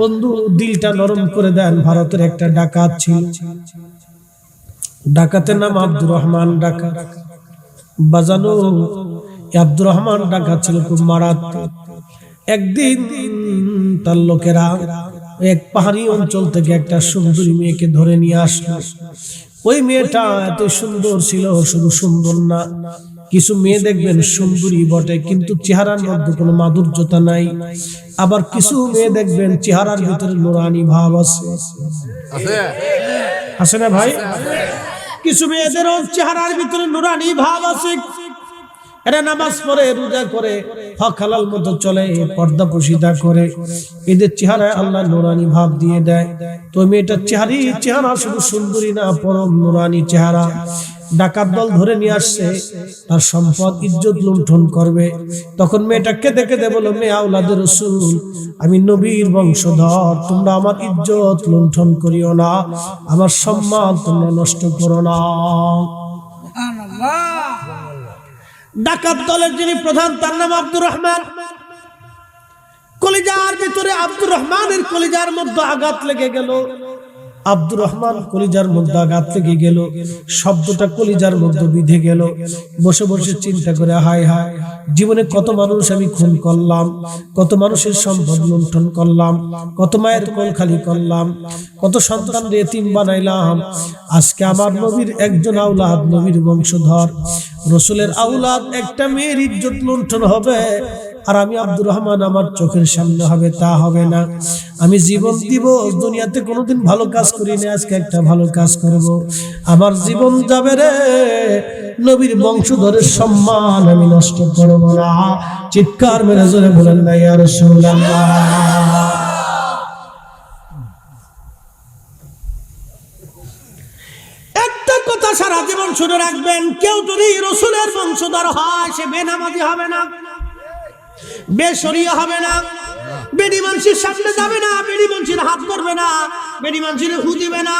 বন্ধু, দিলটা নরম করে দেন। ভারতের একটা ডাকাত ছিল। ডাকাতের নাম আব্দুর রহমান ডাকাত। বাজানো আব্দুর রহমান ডাকাত ছিল খুব মারাত্মক। একদিন তার লোকেরা এক পাহাড়ি অঞ্চল থেকে একটা সুন্দরী মেয়েকে ধরে নিয়ে আসলো। ওই মেয়েটা এত সুন্দর ছিল, শুধু সুন্দর না কিছু মেয়ে দেখবেন সুন্দরী বটে কিন্তু চেহারার মধ্যে কোনো মাধুর্যতা নাই। আবার কিছু মেয়ে দেখবেন চেহারার ভিতরে নোরানি ভাব আছে। আছে? না ভাই? কিছু মেয়েদেরও চেহারার ভিতরে নুরানি ভাব আছে। এরা নামাজ পড়ে রোজা করে হক হালাল মতো চলে পর্দা পশিদা করে। এদের চেহারায় আল্লাহ নুরানি ভাব দিয়ে দেয়। তো মেয়েটার চেহারি চেহারা শুধু সুন্দরী না পরম নুরানি চেহারা। ডাকাত দল ধরে নিয়ে আসছে, তার সম্পদ ইজ্জত লুণ্ঠন করবে। তখন মেয়েটা কেঁদে কেঁদে বলো মেয়ে আউলাদের রসুল, আমি নবীর বংশধর, তোমরা আমার ইজ্জত লুণ্ঠন করিও না, আমার সম্মান তোমরা নষ্ট করো না। ডাকাত দলের যিনি প্রধান, তার নাম আব্দুর রহমান। কলিজার ভিতরে আব্দুর রহমানের কলিজার মধ্যে আঘাত লেগে গেল। আব্দুর রহমান কলিজার মধ্যে আঘাত থেকে গেল, শব্দটা কলিজার মধ্যে বিধে গেল। বসে বসে চিন্তা করে হায় হায়, জীবনে কত মানুষ আমি খুন করলাম, কত মানুষের সম্পদ লুণ্ঠন করলাম, কত মায়ের কোল খালি করলাম, কত সন্তান এতিম বানাইলাম। আজকে আমার নবীর একজন আউলাদ নবীর বংশধর। রসুলের আউলাদ একটা মেয়ের ইজ্জত লুণ্ঠন হবে। আর আমি আব্দুর রহমান আমার চোখের সামনে হবে, তা হবে না। আমি জীবন দিব, দুনিয়াতে কোনোদিন ভালো কাজ করি না, আজকে একটা ভালো কাজ করব। আমার জীবন যাবে রে, নবীর বংশধরের সম্মান আমি নষ্ট করব না। চিৎকার মেরে জোরে বলেন না ইয়া রাসূলুল্লাহ সারা জীবন শুনে রাখবেন, কেউ যদি রসুলের বংশধর হয়, সে বেনামাজি হবে না। বেসরিয়া হবে না। বেডি মানুষের সামনে যাবে না বেডি মানুষের হাত করবে না বেডি মানুষের হু দিবে না।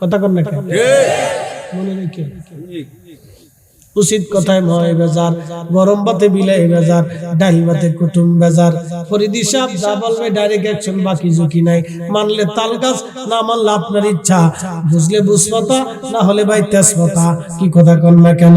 কথা কর না? মনে রেখে উচিত কথায় ময় বেজার গরম ভাতে বিলাই বেজার ডাল ভাতে কুটুম বেজার। ফরিদি যা বলবে ডাইরেক্ট অ্যাকশন বাকি ঝুঁকি নাই। মানলে তাল গাছ না মানলে আপনার ইচ্ছা। বুঝলে বুঝপাতা না হলে ভাই তেজপাতা। কি কথা কন না কেন?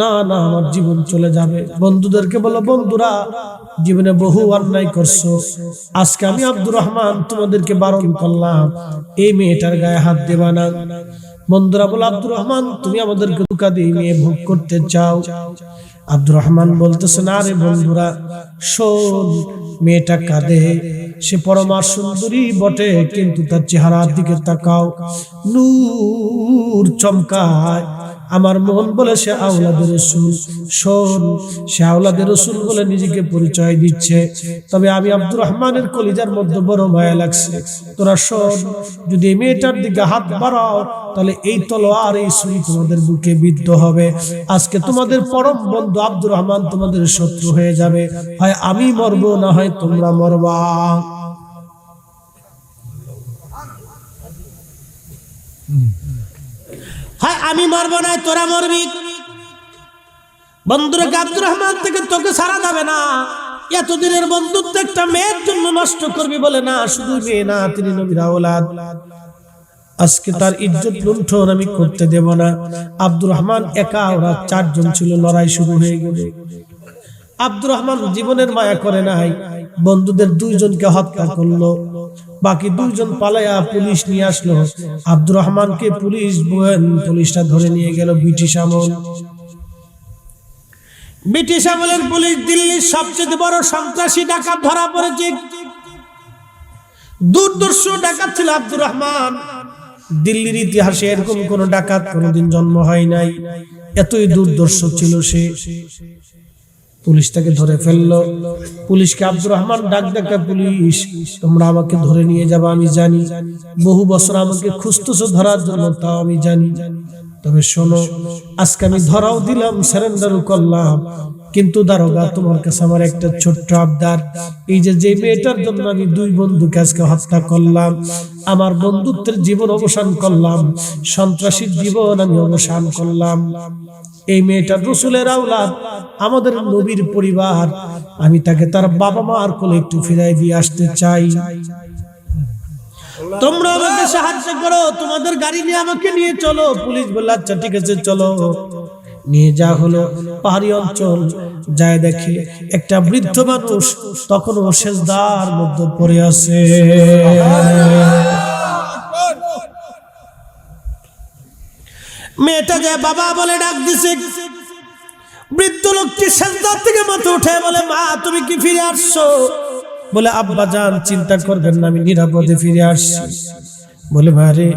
না না, আমার জীবন চলে যাবে। বন্ধুদেরকে বলো, বন্ধুরা, জীবনে বহু অন্যায় করছ। আজকে আমি আব্দুর রহমান তোমাদেরকে বারণ করলাম। এই মেয়েটার গায়ে হাত দেবা না। বন্ধুরা বলো, আব্দুর রহমান, তুমি আমাদেরকে দুকা দিয়ে মেয়ে ভোগ করতে চাও? আব্দুর রহমান বলতেছে, না রে বন্ধুরা, শোন, মেয়েটা কাঁদে। সে পরমা সুন্দরী বটে, কিন্তু তার চেহারার দিকে তাকাও। নূর চমকায় আমার মন বলে সে আওলাদের রসুল। শোন, সে আওলাদের রসুল বলে নিজেকে পরিচয় দিচ্ছে। তবে আমি আব্দুর রহমানের কলিজার মধ্যে বড় মায়া লাগছে। তোরা শোন, যদি মেয়েটার দিকে হাত বাড়াও, তাহলে এই তলোয়ার, এই ছুরি তোমাদের বুকে বিদ্ধ হবে। আজকে তোমাদের পরম বন্ধু আব্দুর রহমান তোমাদের শত্রু হয়ে যাবে। হয় আমি মরবো, না হয় তোমরা মরবা। হয় আমি মরবো না, তোরা মরবি। বন্ধুরা আব্দুর রহমান থেকে তোকে সারা যাবে না। এতদিনের বন্ধুত্ব একটা মেয়ের জন্য নষ্ট করবি বলে না, শুধু মেয়ে না, তিনি নবীর আজকে তার ইজ্জত লুণ্ঠন আমি করতে দেব না। আব্দুর রহমান একা, ওরা চারজন ছিল, লড়াই শুরু হয়ে গেল। আব্দুর রহমান জীবনের মায়া করে নাই, বন্ধুদের দুইজনকে হত্যা করল। বাকি দুইজন পালায়া পুলিশ নিয়ে আসলো। আব্দুর রহমানকে পুলিশ পুলিশটা ধরে নিয়ে গেল ব্রিটিশ আমল। ব্রিটিশ আমলের পুলিশ দিল্লির সবচেয়ে বড় সন্ত্রাসী ডাকাত ধরা পড়েছে। দুর্দর্শ ডাকাত ছিল আব্দুর রহমান। দিল্লির ইতিহাসে এরকম কোন ডাকাত কোনোদিন জন্ম হয় নাই। এতই দুর্দর্শ ছিল সে। পুলিশ তাকে ধরে ফেলল। পুলিশকে আব্দুর রহমান ডাক দেখা পুলিশ, তোমরা আমাকে ধরে নিয়ে যাবে, আমি জানি। বহু বছর আমাকে খুঁজতেছো, ধরার জন্য, তাও আমি জানি। তবে শোনো, আজকে আমি ধরাও দিলাম, সারেন্ডারও করলাম। কিন্তু দারোগা, তোমার কাছে আমার একটা ছোট্ট আবদার। এই যে যে মেয়েটার জন্য আমি দুই বন্ধুকে আজকে হত্যা করলাম, আমার বন্ধুত্বের জীবন অবসান করলাম, সন্ত্রাসীর জীবন আমি অবসান করলাম। এই মেয়েটা রসুলের আওলাদ, আমাদের নবীর পরিবার। আমি তাকে তার বাবা মার কোলে একটু ফিরাই দিয়ে আসতে চাই। তোমরা আমাকে সাহায্য করো, তোমাদের গাড়ি নিয়ে আমাকে নিয়ে চলো। পুলিশ বলল আচ্ছা ঠিক আছে, চলো। নিয়ে যা হলো পাহাড়ি অঞ্চল। যায় দেখে একটা বৃদ্ধ মানুষ তখন ও সেজদার মধ্যে পড়ে আছে। মেয়েটা যায় বাবা বলে ডাক দিছে। বৃদ্ধ লোকটি সেজদার থেকে মাথা উঠে বলে, মা, তুমি কি ফিরে আসছো? বলে, আব্বা যান, চিন্তা করবেন না, আমি নিরাপদে ফিরে আসছি। বলে ভারে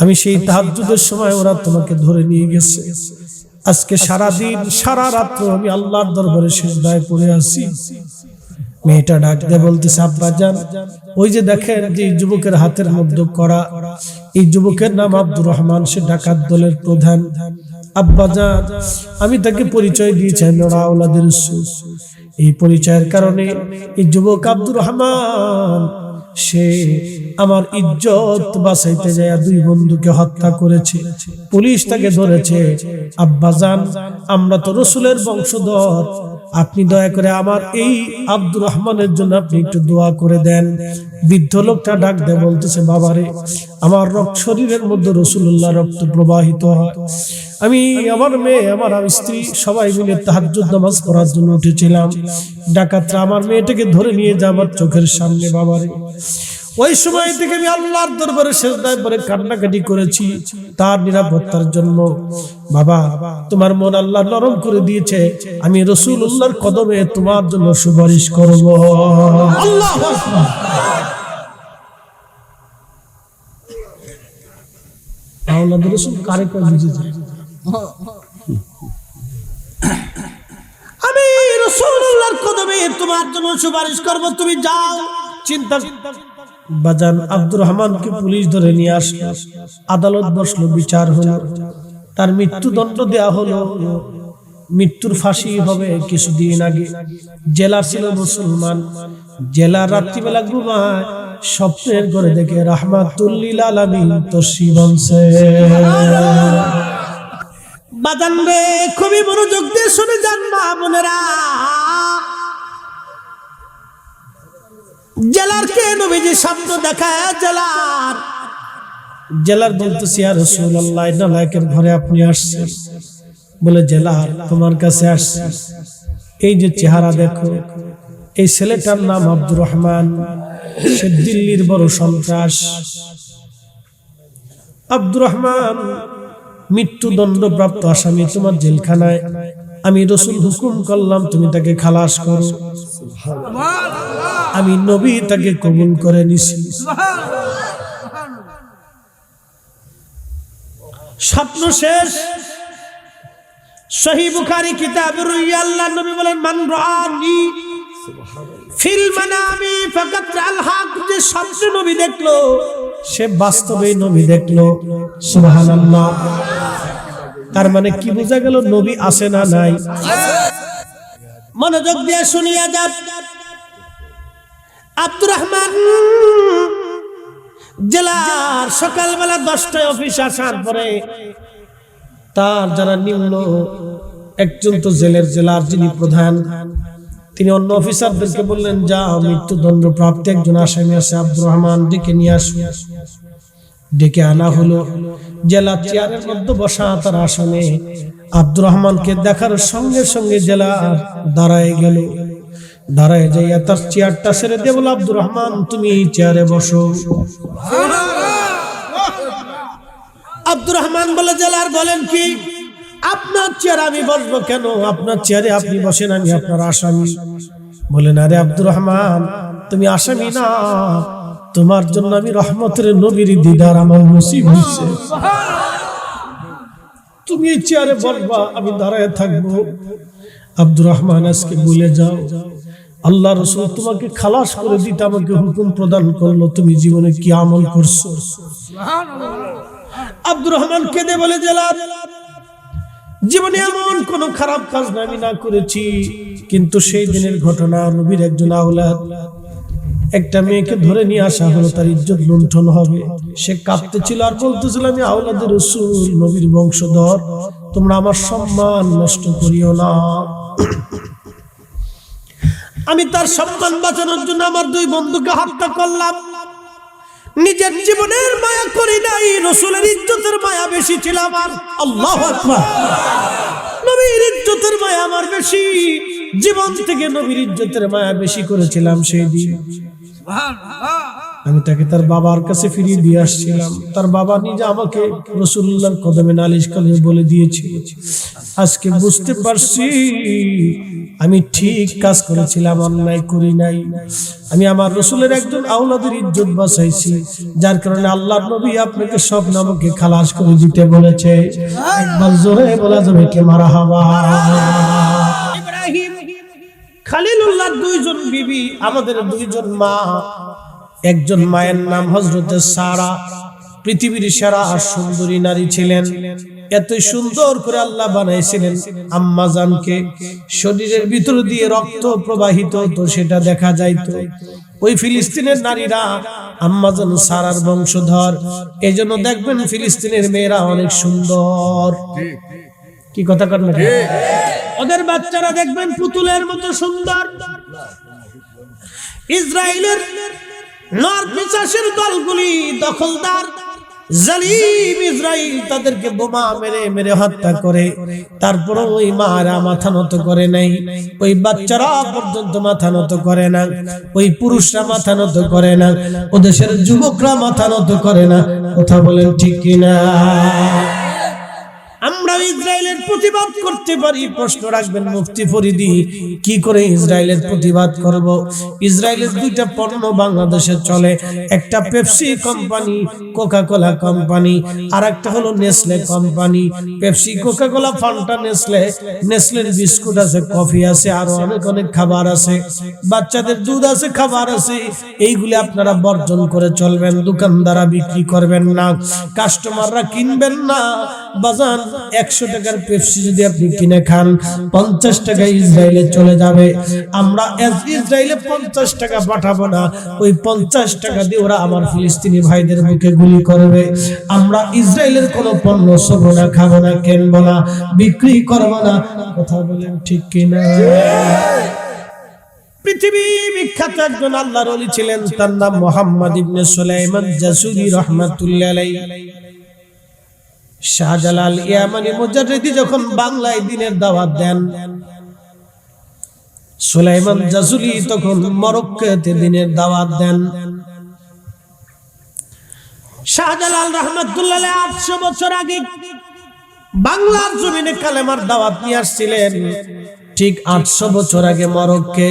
আমি সেই তাহাজ্জুদের সময় ওরা তোমাকে ধরে নিয়ে গেছে। আজকে সারা দিন সারা রাত্র আমি আল্লাহর দরবারে সেজদায় পড়ে আছি। মেয়েটা ডাক দিয়ে বলতেছে, আব্বা যান। ওই যে দেখেন যে যুবকের হাতের মধ্যে করা, এই যুবকের নাম আব্দুর রহমান, সে ডাকাত দলের প্রধান। আব্বা যান, আমি তাকে পরিচয় দিয়েছি। এই পরিচয়ের কারণে এই যুবক আব্দুর রহমান, সে আমার ইজ্জত বাঁচাইতে যায় দুই বন্ধুকে হত্যা করেছে। পুলিশ তাকে ধরেছে আব্বাজান আমরা তো রসুলের বংশধর আপনি দয়া করে আমার এই আব্দুর রহমানের জন্য আপনি একটু দোয়া করে দেন। বৃদ্ধ লোকটা ডাক দেয়, বলতেছে, বাবারে, আমার রক্ত শরীরের মধ্যে রসুল্লাহ রক্ত প্রবাহিত হয়। আমি, আমার মেয়ে, আমার স্ত্রী সবাই মিলে তাহাজ্জুদ নামাজ পড়ার জন্য উঠেছিলাম। ডাকাতরা আমার মেয়েটাকে ধরে নিয়ে যা আমার চোখের সামনে, বাবারে। ওই সময় থেকে আমি আল্লাহর দরবারে শেষদায় পরে কান্নাকাটি করেছি। তার নিরাপত্তার জন্য। বাবা তোমার মন আল্লাহ নরম করে দিয়েছে। আমি রসুল উল্লাহর কদমে তোমার জন্য সুপারিশ করব। আল্লাহ আল্লাহ রসুল কারে করে বুঝেছে আমি রসুল্লাহর কদমে তোমার জন্য সুপারিশ করব। তুমি যাও। চিন্তা বাজান আব্দুর রহমানকে পুলিশ ধরে নিয়ে আসলো আদালত বসল, বিচার হলো। তার মৃত্যুদণ্ড দেয়া হলো। মৃত্যুর ফাঁসি হবে কিছুদিন আগে। জেলা ছিল মুসলমান। জেলা রাত্রিবেলা ঘুমায়, স্বপ্নের ঘরে দেখে রাহমাতুল্লিল আলামিন বংশে বাজান রে, খুবই মনোযোগ দিয়ে শুনে যান মা বোনেরা। জেলার কে নবীজি স্বপ্ন দেখায় জেলার? জেলার বলতেছি আর রসুল্লাহ নালায়কের ঘরে আপনি আসছেন। বলে, জেলার, তোমার কাছে আসছে। এই যে চেহারা দেখো, এই ছেলেটার নাম আব্দুর রহমান। সে দিল্লির বড় সন্ত্রাস। আব্দুর রহমান মৃত্যুদণ্ড প্রাপ্ত আসামি তোমার জেলখানায়। আমি রসুল হুকুম করলাম, তুমি তাকে খালাস করো। আমি নবী তাকে কবুল করে নিছি। স্বপ্ন শেষ। সহি বুখারি আল্লাহ নবী বলেন, মান সে বাস্তবে নবী দেখল। তার মানে কি বোঝা গেল, নবী আছে না নাই? মনোযোগ দিয়ে শুনিয়া যান আব্দুর রহমান। জেলার সকালবেলা দশটায় অফিস আসার পরে তার যারা নিম্ন একজন তো জেলের জেলার যিনি প্রধান, তিনি অন্য অফিসারদেরকে বললেন, যা, মৃত্যুদণ্ড প্রাপ্ত একজন আসামি আছে আব্দুর রহমান, ডেকে নিয়ে আসুন ডেকে আনা হলো। জেলা চেয়ারের মধ্যে বসা তার আসনে আব্দুর রহমানকে দেখার সঙ্গে সঙ্গে জেলা দাঁড়ায় গেল। দাঁড়ায় যাইয়া তার চেয়ারটা ছেড়ে দিয়ে বলো, আব্দুর রহমান, তুমি চেয়ারে বসো। আব্দুর রহমান বলে, জেলার বলেন কি, আপনার চেয়ারে আমি বসবো কেন? আপনার চেয়ারে আপনি বসেন, আমি আপনার আসামি। বলেন আরে আব্দুর রহমান, তুমি আসামি না। তোমার জন্য আমি রহমতের নবীর দিদার আমার নসিব হয়েছে তুমি এই চেয়ারে বসবা, আমি দাঁড়ায় থাকব। আব্দুর রহমান, আজকে ভুলে যাও। আল্লাহ রসুল তোমাকে খালাস করে দিতে আমাকে হুকুম প্রদান করল তুমি জীবনে কি আমল করছ? আব্দুর রহমান কেঁদে বলে জেলার জীবনে এমন কোন খারাপ কাজ আমি না করেছি কিন্তু সেই দিনের ঘটনা নবীর একজন আওলাদ একটা মেয়েকে ধরে নিয়ে আসা হলো তার ইজ্জত লুণ্ঠন হবে। সে কাঁদতেছিল আর বলতেছিল আমি আওলাদের রসুল নবীর বংশধর তোমরা আমার সম্মান নষ্ট করিও না। আমি তার সম্মান বাঁচানোর জন্য আমার দুই বন্ধুকে হত্যা করলাম। নিজের জীবনের মায়া করি নাই, রসুলের ইজ্জতের মায়া বেশি ছিল আমার। আল্লাহ নবীর ইজ্জতের মায়া আমার বেশি। জীবন থেকে নবীর ইজ্জতের মায়া বেশি করেছিলাম সেই দিন। আমি তাকে তার বাবার কাছে ফিরিয়ে দিয়ে আসছিলাম। তার বাবা নিজে আমাকে রসুল্লাহর কদমে নালিশ কদমে বলে দিয়েছিল, আজকে বুঝতে পারছি, আমি ঠিক কাজ করেছিলাম, অন্যায় করি নাই। আমি আমার রসুলের একজন আউলাদের ইজ্জত বাঁচাইছি, যার কারণে আল্লাহ নবী আপনাকে সব নামকে খালাস করে দিতে বলেছে। একবার জোরে বলা যাবে কে মারা হাবা? খালিলুল্লাহ দুইজন বিবি, আমাদের দুইজন মা। একজন মায়ের নাম হজরতে সারা। পৃথিবীর সেরা সুন্দরী নারী ছিলেন। এত সুন্দর করে আল্লাহ বানাইছিলেন আম্মাজানকে শরীরের ভিতর দিয়ে রক্ত প্রবাহিত হতো সেটা দেখা যাইতো। ওই ফিলিস্তিনের নারীরা আম্মাজান সারার বংশধর। এই জন্য দেখবেন ফিলিস্তিনের মেয়েরা অনেক সুন্দর। কি কথা কর না ওদের বাচ্চারা দেখবেন পুতুলের মতো সুন্দর। ইসরায়েলের তাদেরকে বোমা মেরে মেরে হত্যা করে। ওই মাথা করে নাই। ওই বাচ্চারা পর্যন্ত মাথা করে না। ওই পুরুষরা মাথা করে না। ও দেশের যুবকরা মাথা নত করে না। কথা বলেন ঠিক কিনা? আমরা ইসরায়েলের প্রতিবাদ করতে পারি। প্রশ্ন রাখবেন মুফতি ফরিদি, কি করে ইসরায়েলের প্রতিবাদ করব? ইসরায়েলের দুইটা পণ্য বাংলাদেশে চলে, একটা Pepsi company Coca Cola company আর একটা হলো Nestle company. Pepsi Coca Cola Fanta, Nestle, নেসলের biscuit আছে, কফি আছে, আরও অনেক অনেক খাবার আছে। বাচ্চাদের দুধ আছে, খাবার আছে, এইগুলি আপনারা বর্জন করে চলবেন দোকানদারা বিক্রি করবেন না, কাস্টমাররা কিনবেন না বাজান একশো টাকার পেপসি যদি আপনি কিনে খান, পঞ্চাশ টাকা ইসরায়েলে চলে যাবে। আমরা ইসরায়েলে পঞ্চাশ টাকা পাঠাবো না, ওই পঞ্চাশ টাকা দিয়ে ওরা আমার ফিলিস্তিনি ভাইদের মুখে গুলি করবে। আমরা ইসরায়েলের কোনো পণ্য না, খাব না, কিনবো না, বিক্রি করব না। কথা বলেন ঠিক কিনা? পৃথিবী বিখ্যাত একজন আল্লাহর ছিলেন, তার নাম মোহাম্মদ ইবনে সুলাইমান জাসুরি রহমাতুল্লাহ শাহজালাল ইয়ামানি মুজাদ্দিদি যখন বাংলায় দিনের দাওয়াত দেন, সুলাইমান জাসুলি তখন মরক্কোতে দিনের দাওয়াত দেন। শাহজালাল রহমাতুল্লাহ আটশো বছর আগে বাংলার জমিনে কালেমার দাওয়াত নিয়ে আসছিলেন। ঠিক আটশো বছর আগে মরক্কে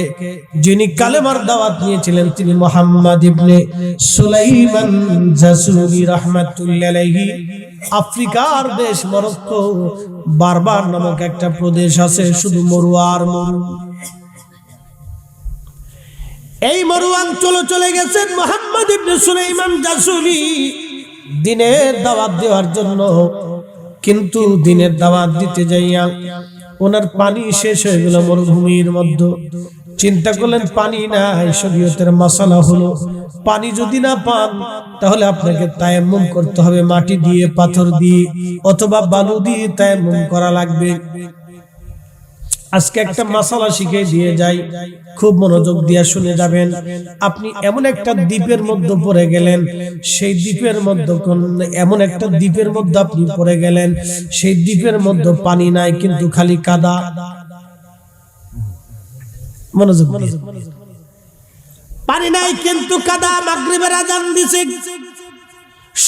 যিনি কালেমার দাওয়াত নিয়েছিলেন, তিনি মোহাম্মদ ইবনে সুলাইমান জাসুরি রহমাতুল্লাহ আফ্রিকার দেশ মরক্কো। বারবার নামক একটা প্রদেশ আছে, শুধু মরুয়ার মরু। এই মরু অঞ্চল চলে গেছেন মোহাম্মদ ইবনে সুলাইমান জাসুলি দিনের দাওয়াত দেওয়ার জন্য। কিন্তু দিনের দাওয়াত দিতে যাইয়া ওনার পানি শেষ হয়ে গেল মরুভূমির মধ্যে। চিন্তা করলেন, পানি নাই, শরীয়তের মশালা হলো। পানি যদি না পান, তাহলে আপনাকে তায়াম্মুম করতে হবে মাটি দিয়ে, পাথর দিয়ে, অথবা বালু দিয়ে তায়াম্মুম করা লাগবে। আজকে একটা মাসালা শিখে দিয়ে যাই। খুব মনোযোগ দিয়ে শুনে যাবেন। আপনি এমন একটা দ্বীপের মধ্যে পড়ে গেলেন। সেই দ্বীপের মধ্যে এমন একটা দ্বীপের মধ্যে আপনি পড়ে গেলেন। সেই দ্বীপের মধ্যে পানি নাই, কিন্তু খালি কাদা। মনোযোগ পানি নাই, কিন্তু কাদা মাগরিবের আজান দিছে।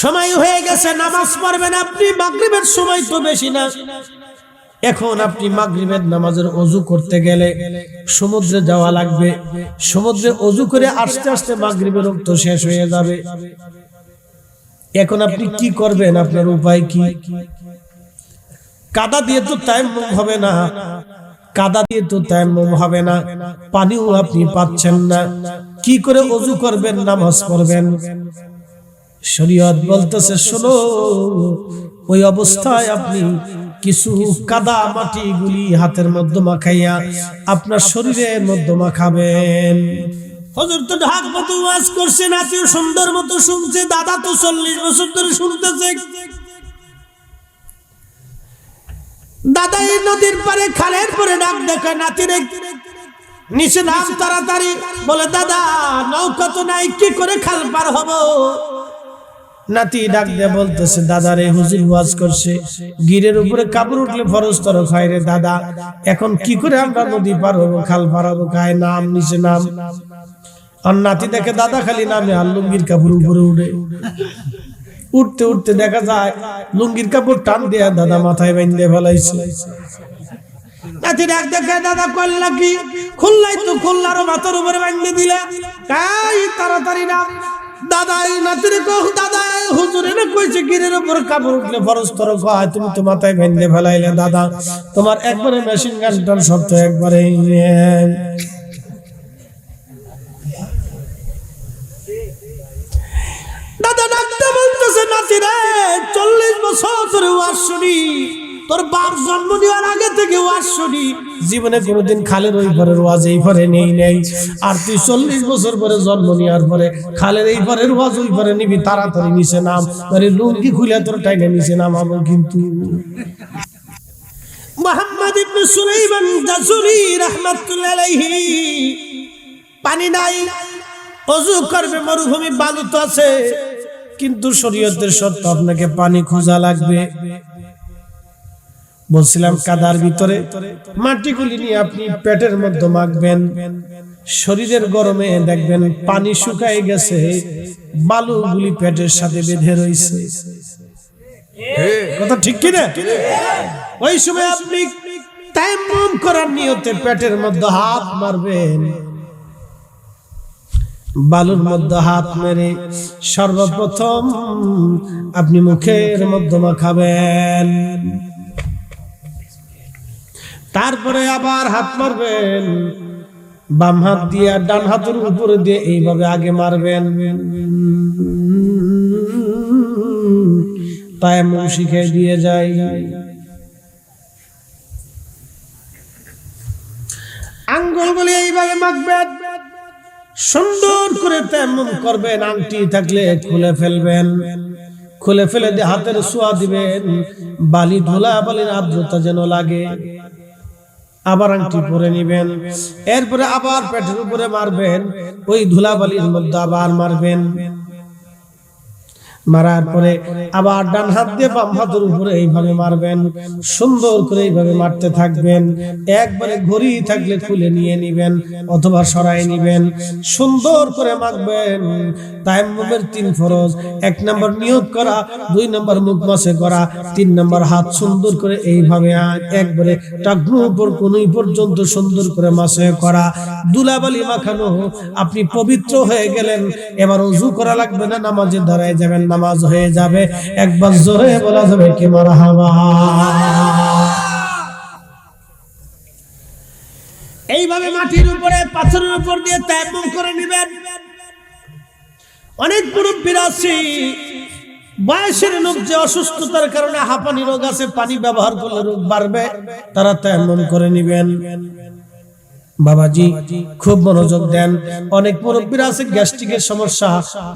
সময় হয়ে গেছে, নামাজ পড়বেন আপনি, মাগরিবের সময় তো বেশি না। এখন আপনি মাগরিবের নামাজের অজু করতে গেলে সমুদ্রে যাওয়া লাগবে। সমুদ্রে অজু করে আস্তে আস্তে মাগরিবের রক্ত শেষ হয়ে যাবে। এখন আপনি কি করবেন? আপনার উপায় কি? কাদা দিয়ে তো টাইম হবে না। কাদা দিয়ে তো তায়াম্মুম হবে না, পানিও আপনি পাচ্ছেন না। কি করে অজু করবেন, নামাজ পড়বেন? শরীয়ত বলতেছে, শোনো, ওই অবস্থায় আপনি কিছু কাদা মাটি গুলি হাতের মধ্যে মাখাইয়া আপনার শরীরের মধ্যে মাখাবেন হজর তো ঢাক মতো ওয়াজ করছে, নাতিও সুন্দর মতো শুনছে, দাদা তো চল্লিশ বছর ধরে শুনতেছে। দাদা এই নদীর পারে খালের পরে ডাক দেখে নাতিরে। নিচে নাম তাড়াতাড়ি বলে, দাদা, নৌকা তো নাই, কি করে খাল পার হব? নাতি ডাক দিয়ে বলতেছে, দাদা রে, হুজুর ওয়াজ করছে। গিরের উপরে কাপড় উঠলে ফরজ তর খায় রে, দাদা। এখন কি করে আমরা নদী পার হব, খাল পার হব, খায় নাম, নিচে নাম? আর নাতি দেখে দাদা খালি নামে আর লুঙ্গির কাপড় উপরে উঠে। উঠতে উঠতে দেখা যায়, লুঙ্গির কাপড় টান দিয়ে দাদা মাথায় বেঁধে ফেলাইছে। দাদা কি? তো মাথার তাড়াতাড়ি কাপড় উঠলে তুমি তো মাথায় ফেলাইলে, দাদা। তোমার একবারে মেশিন গানটার শব্দ একবারে দাদা ডাক্তার বলতেছে, নাতি রে, চল্লিশ বছর ধরে ওয়াজ শুনি। তোর বাপ জন্ম দেওয়ার আগে থেকে ওয়াজ শুনি। জীবনে কোনোদিন খালের ওই পরের ওয়াজ এই পরে নেই নেই। আর তুই চল্লিশ বছর পরে জন্ম নেওয়ার পরে খালের এই পরের ওয়াজ ওই পরে নিবি, তাড়াতাড়ি নিচে নাম। আরে লুঙ্গি খুলে তোর টাইনে নিচে নামাবো কিন্তু। মোহাম্মদ ইবনে সুলাইমান জাসুরি রাহমাতুল্লাহ আলাইহি, পানি নাই, অজু করবে, মরুভূমি বালু তো আছে। কিন্তু শরীয়তের শর্ত আপনাকে পানি খোঁজা লাগবে। বলছিলাম কাদার ভিতরে। মাটিগুলি নিয়ে আপনি পেটের মধ্যে মাখবেন। শরীরের গরমে দেখবেন পানি শুকায় গেছে। বালুগুলি পেটের সাথে বেঁধে রয়েছে। কথা ঠিক কিনা? ওই সময় আপনি তাইম্মুম করার নিয়তে পেটের মধ্যে হাত মারবেন। বালুর মধ্যে হাত মেরে সর্বপ্রথম আপনি মুখের মধ্যে মাখাবেন তারপরে আবার হাত মারবেন। বাম হাত দিয়ে ডান হাতের উপরে দিয়ে এইভাবে আগে মারবেন। তাই এমন শিখে দিয়ে যায় আঙ্গুলগুলি এইভাবে মাখবেন। সুন্দর করে তেমন করবেন, আংটি থাকলে খুলে ফেলবেন। খুলে ফেলে দিয়ে হাতের সোয়া দিবেন, বালি ধুলা বালির আর্দ্রতা যেন লাগে। আবার আংটি পরে নিবেন, এরপরে আবার পেটের উপরে মারবেন, ওই ধুলা বালির মধ্যে আবার মারবেন। মারার পরে আবার ডান হাত দিয়ে বাম হাতের উপরে এইভাবে মারবেন, সুন্দর করে এইভাবে মারতে থাকবেন, একবারে ঘড়ি থাকলে খুলে নিয়ে নিবেন অথবা সরাই নিবেন, সুন্দর করে মাখবেন তায়াম্মুমের তিন ফরজ। এক নম্বর নিয়ত করা, দুই নম্বর মুখ মাসে করা, তিন নম্বর হাত সুন্দর করে এইভাবে একবারে টাকনু উপর কোনই পর্যন্ত সুন্দর করে মাসে করা। দুলাবালি মাখানো আপনি পবিত্র হয়ে গেলেন, এবার অজু করা লাগবে না, নামাজে দাঁড়ায় যাবেন, নামাজ হয়ে যাবে। একবার জোরে বলা যাবে কি মারা হাবা এইভাবে মাটির উপরে, পাথরের উপর দিয়ে তায়াম্মুম করে নেবেন। অনেক মুরব্বীরা আছে। বয়সের লোক যে অসুস্থতার কারণে হাঁপানি রোগ আছে, পানি ব্যবহার করলে রোগ বাড়বে, তারা তায়াম্মুম করে নেবেন। বাবাজি, খুব মনোযোগ দেন। অনেক মুরব্বীরা আছে, গ্যাস্ট্রিকের সমস্যা,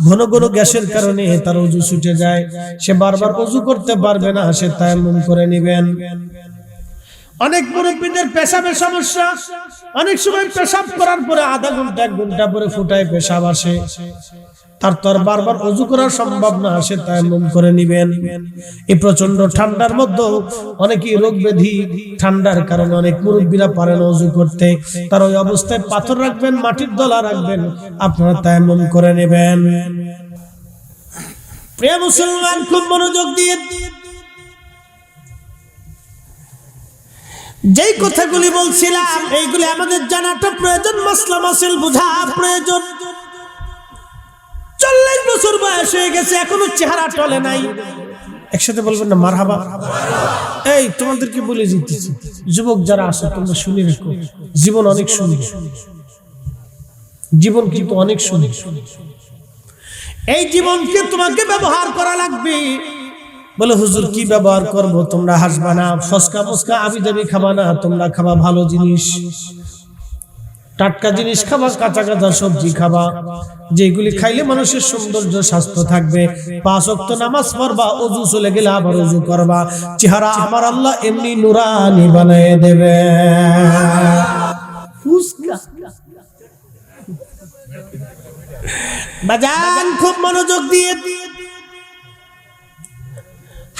ঘন ঘন গ্যাসের কারণে তার অজু ছুটে যায়। সে বারবার অজু করতে পারবে না, সে তায়াম্মুম করে নেবেন। অনেক মুরব্বীদের পেশাবের সমস্যা। অনেক সময় পেশাব করার পরে আধা ঘণ্টা, এক ঘণ্টা পরে ফুটায় পেশাব আসে। তার তো আর বারবার অজু করা সম্ভব না, সে তায়াম্মুম করে নিবেন। এই প্রচণ্ড ঠান্ডার মধ্যে অনেকেই রোগ ব্যাধি ঠান্ডার কারণে অনেক মুরব্বীরা পারে না অজু করতে। তার ওই অবস্থায় পাথর রাখবেন, মাটির দলা রাখবেন, আপনারা তায়াম্মুম করে নেবেন। প্রিয় মুসলমান, খুব মনোযোগ দিয়ে যেই কথাগুলি বলছিলাম, এইগুলি আমাদের জানাটা প্রয়োজন, মাসলা মাসিল বোঝা প্রয়োজন। চল্লিশ বছর বয়স হয়ে গেছে, এখনও চেহারা টলে নাই। একসাথে বলবেন না, মারহাবা। এই তোমাদেরকে বলে দিতেছি? যুবক যারা আসো তোমরা শুনে রেখো। জীবন অনেক সুন্দর। জীবন কিন্তু অনেক সুন্দর। এই জীবনকে তোমাকে ব্যবহার করা লাগবে। বলে, হুজুর, কি ব্যবহার করব? তোমরা হাসবা না ফসকা ফসকা আবি যাবি খাবা না, তোমরা খাবা ভালো জিনিস। টাটকা জিনিস খাবা কাঁচা কাঁচা সবজি খাবা। যেগুলি খাইলে মানুষের সৌন্দর্য স্বাস্থ্য থাকবে। পাঁচ অক্ত নামাজ পড়বা অজু চলে গেলে আবার অজু করবা। চেহারা আমার আল্লাহ এমনি নুরানি বানিয়ে দেবে। বাজান খুব মনোযোগ দিয়ে।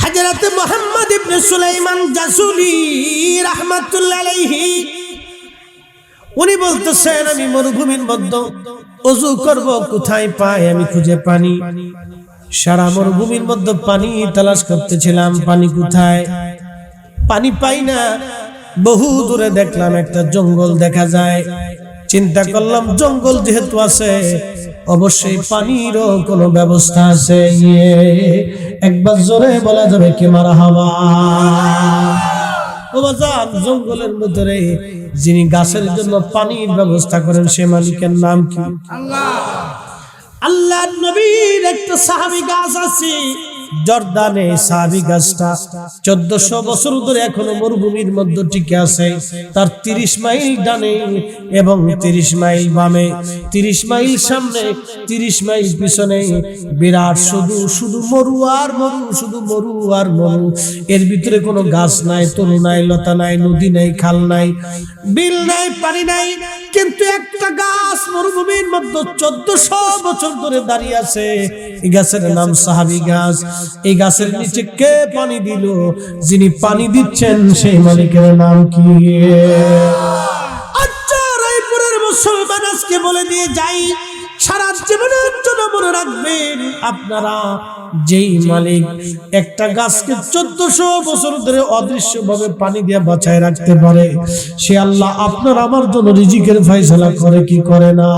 হাজরাতে মোহাম্মদ ইবনে সুলাইমান জাসুলি রাহমাতুল্লাহ আলাইহি উনি বলতেছেন আমি মরুভূমির মধ্যে অজু করব কোথায় পাই আমি খুঁজে পানি। সারা মরুভূমির মধ্যে পানি তালাশ করতেছিলাম পানি কোথায়? পানি পাই না। বহু দূরে দেখলাম একটা জঙ্গল দেখা যায়। চিন্তা করলাম জঙ্গল যেহেতু আছে অবশ্যই পানিরও কোনো ব্যবস্থা আছে। ইয়ে, একবার জোরে বলা যাবে কি মারা হওয়া? ও বাজান, জঙ্গলের ভিতরে যিনি গাছের জন্য পানির ব্যবস্থা করেন সে মালিকের নাম কি? আল্লাহ নবীর একটা সাহাবি গাছ আছে জর্দানে সাহাবি গাছটা চোদ্দশো বছর ধরে এখনও মরুভূমির মধ্যে টিকে আছে। তার তিরিশ মাইল ডানে এবং তিরিশ মাইল বামে, তিরিশ মাইল সামনে, তিরিশ মাইল পিছনে। বিরাট শুধু শুধু মরু আর মরু, শুধু মরু আর মরু। এর ভিতরে কোনো গাছ নাই, তরু নাই, লতা নাই, নদী নাই, খাল নাই, বিল নাই, পানি নাই। কিন্তু একটা গাছ মরুভূমির মধ্যে চোদ্দশো বছর ধরে দাঁড়িয়ে আছে। এই গাছের নাম সাহাবি গাছ। এই গাছের নিচে কে পানি দিল? যিনি পানি দিচ্ছেন, সেই মালিকের নাম কি? আচ্ছা আপনারা যেই মালিক একটা গাছকে চোদ্দশো বছর ধরে পানি দিয়ে রাখতে পারে আল্লাহ আপনার আমার জন্য রিজিকের ফয়সালা করে কি করে না?